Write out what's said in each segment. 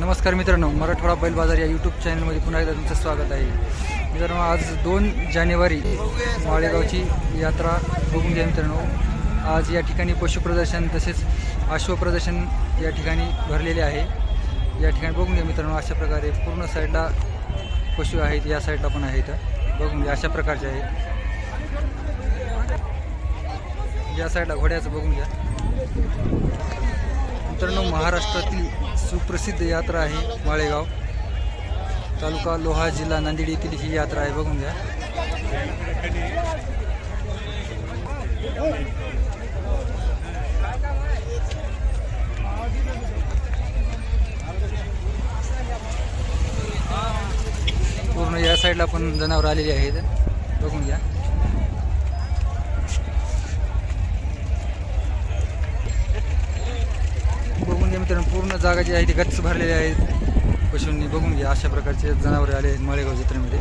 नमस्कार मित्रांनो मराठवाडा बैल बाजार या यूट्यूब चॅनलमध्ये पुन्हा एकदा तुमचं स्वागत आहे. मित्रांनो आज दोन जानेवारी माळेगावची यात्रा बघून घ्या मित्रांनो. आज या ठिकाणी पशुप्रदर्शन तसेच अश्वप्रदर्शन या ठिकाणी भरलेले आहे. या ठिकाणी बघून घ्या मित्रांनो अशा प्रकारे पूर्ण साईडला पशु आहेत या साईडला पण आहेत. बघून घ्या अशा प्रकारचे आहेत. या साईडला घोड्याचं बघून घ्या. मित्रांनो महाराष्ट्रातील सुप्रसिद्ध यात्रा आहे माळेगाव. तालुका लोहा जिल्हा नांदेड येथील ही यात्रा आहे. बघून घ्या. पूर्ण या साईडला पण जनावर आलेली आहेत. बघून घ्या. कारण पूर्ण जागा जी आहे ती गच्च भरलेली आहे. पशूंनी बघून घ्या अशा प्रकारचे जनावरे आले आहेत माळेगाव जत्रेमध्ये.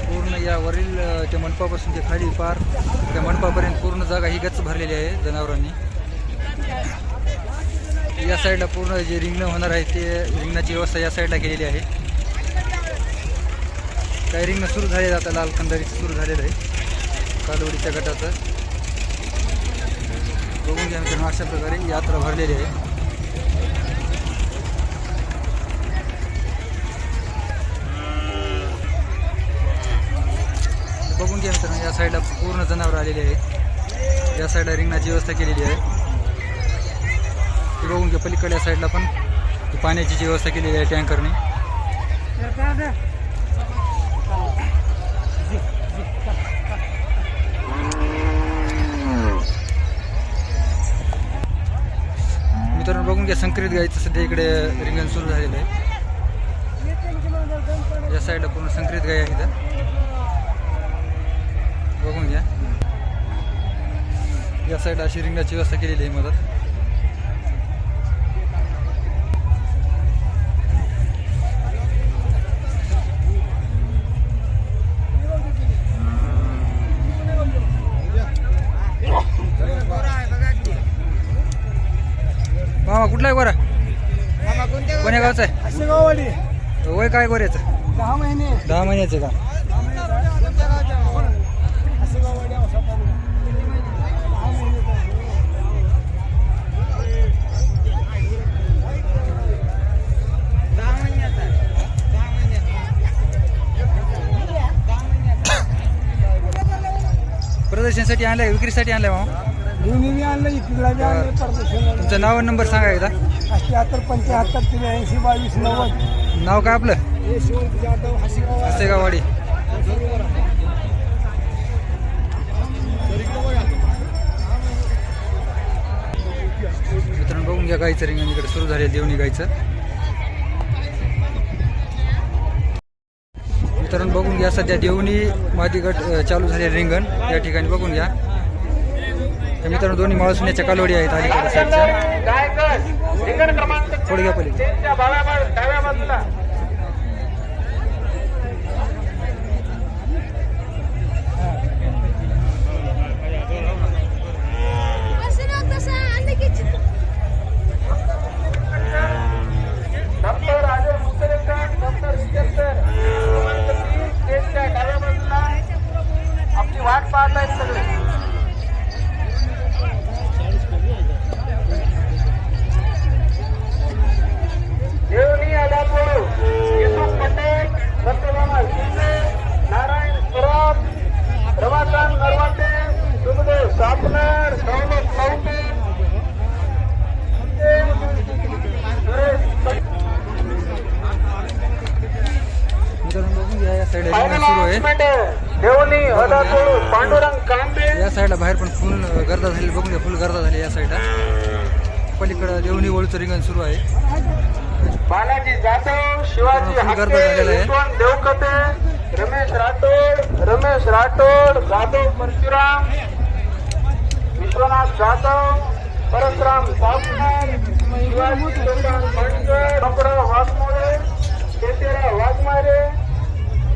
पूर्ण यावरील त्या मंडपापासून ते खाली पार त्या मंडपापर्यंत पूर्ण जागा ही गच्च भरलेली आहे जनावरांनी. या साईडला पूर्ण जे रिंगणं होणार आहे ते रिंगणाची व्यवस्था या साईडला केलेली आहे. काही रिंगणं सुरू झाले आता लाल कंदारीचं सुरू झालेलं आहे. कालवडीच्या गटाचं. बघून घ्या मित्रांनो अशा प्रकारे यात्रा भरलेली आहे. बघून घ्या मित्रांनो या साईडला पूर्ण जनावर आलेले आहे या साईडला रिंगणाची व्यवस्था केलेली आहे. बघून घ्या पलीकडल्या साईडला पण पाण्याची जी व्यवस्था केलेली आहे टँकरने. मित्रांनो बघून घ्या संकरित गाईचं सध्या इकडे रिंगण सुरू झालेलं आहे. या साईडला पूर्ण संकरित गाई आहे बघून घ्या. या साईडला अशी रिंगाची व्यवस्था केलेली आहे मदत. कोण्या गावचा आहे असे गाववाडी वय काय गोऱ्याचं दहा महिने. दहा महिन्याचे का? असे गाववाडी प्रदर्शनासाठी आणलाय विक्रीसाठी आणलाय मामा? दोन्ही आणलं इकडला बी आणलं परदेशाला तुमचं नाव आणि नंबर सांगा एकदा. अठ्याहत्तर पंच्याहत्तर त्र्याऐंशी बावीस नव्वद. नाव काय आपलं? हे शिवंत जाधव हसेगाव हसेगाववाडी. मित्रांनो बघून घ्या गाईचं रिंगण इकडे सुरू झाले देवणी गाईचं. मित्रांनो बघून घ्या सध्या देवणी मादी गट चालू झाले रिंगण. या ठिकाणी बघून घ्या. तर मित्रांनो दोन्ही माळसुण्याच्या कालवडी आहेत अलीकडे साईडच्या थोडी घ्या पलीकडे या सुरू आहे. साईडला बाहेर पण फुल गर्दा झाली बघून फुल गर्दा झाली या साईडला. पलीकडं देवणी वळूचं रिंगण सुरू आहे. बालाजी जाधव शिवाजी गर्द झालेलं आहे. देवकते रमेश राठोड रमेश राठोड जाधव परशुराम विश्वनाथ जाधव परशुराम सावकार शिवाजी वाघमोडे केतेराव वाघमारे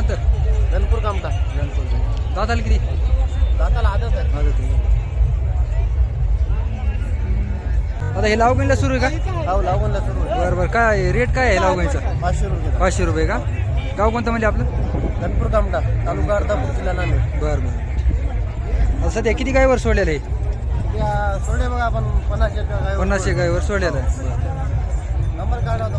कोणतं? गणपूर कामटा दाताला किती? दाताला आदत आहे. आदत आहे. आता हे लावगणला सुरू आहे का? हो लावूनला सुरू आहे. बरं बरं. काय रेट काय आहे लावगणचा पाचशे रुपये पाचशे रुपये का? गाव कोणतं म्हणजे आपलं? गणपूर कामटा तालुका अर्धापूर जिल्हा नांदेड. बरं बरं. आता सध्या किती गायवर सोडलेलं आहे या सोडे बघा आपण पन्नास एक काय पन्नासशे गायवर सोडलेलं आहे नंबर काढा होता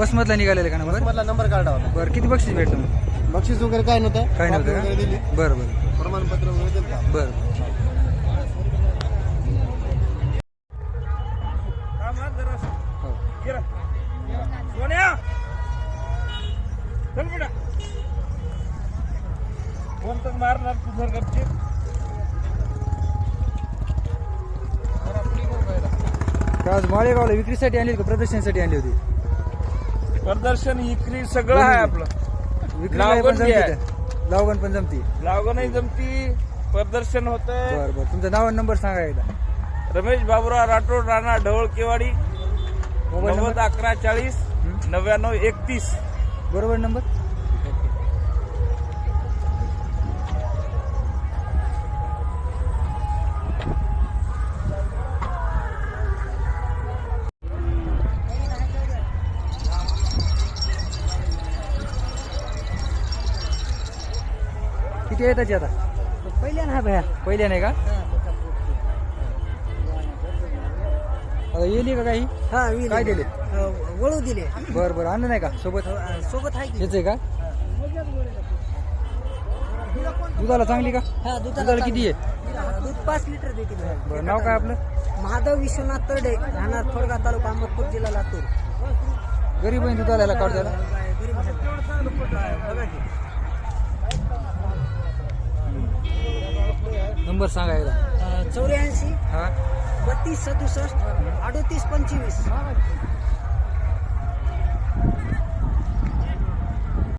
वसमतला निघालेलं का नंबर वसमतला नंबर काढा होता बरं किती बक्षीस भेटलं मग? बक्षीस वगैरे काय नव्हतं. काय नव्हतं वगैरे दिली. का बरं बरं. प्रमाणपत्र वगैरे दिलं? बरं. हो. का आज माळेगावला विक्रीसाठी आणली का? प्रदर्शनासाठी आणली होती? प्रदर्शन इकरी सगळं आहे आपलं. विक्रीला पण लावगण बी जमते आहे. लावगण पण जमती. जमती प्रदर्शन होतंय. बरं बरं. तुमचं नाव आणि नंबर सांगा एकदा. रमेश बाबुराव राठोड राणा ढवळ केवाडी मोबाईल नव्वद नंबर? अकरा चाळीस नव्याण्णव एकतीस. बरोबर नंबर? किती आहे त्याची आता पहिल्या ना भया. पहिल्या नाही का? आता येली का काही? हा काय दिले? वळू दिले. बरं बरं. आणलं नाही का? सोबत? सोबत आहे हेच आहे का? दुधाला चांगली का? हा दुधाला किती आहे? दूध पाच लिटर देते बरं नाव काय आपलं? महादेव विश्वनाथ तरडे राहणार थोडगा तालुका अहमदपूर जिल्हा लातूर. गरीब आहे दुधाला काढ द्यायला नंबर सांगा एकदा. चौऱ्याऐंशी हा. बत्तीस सदुसष्ट अडोतीस पंचवीस.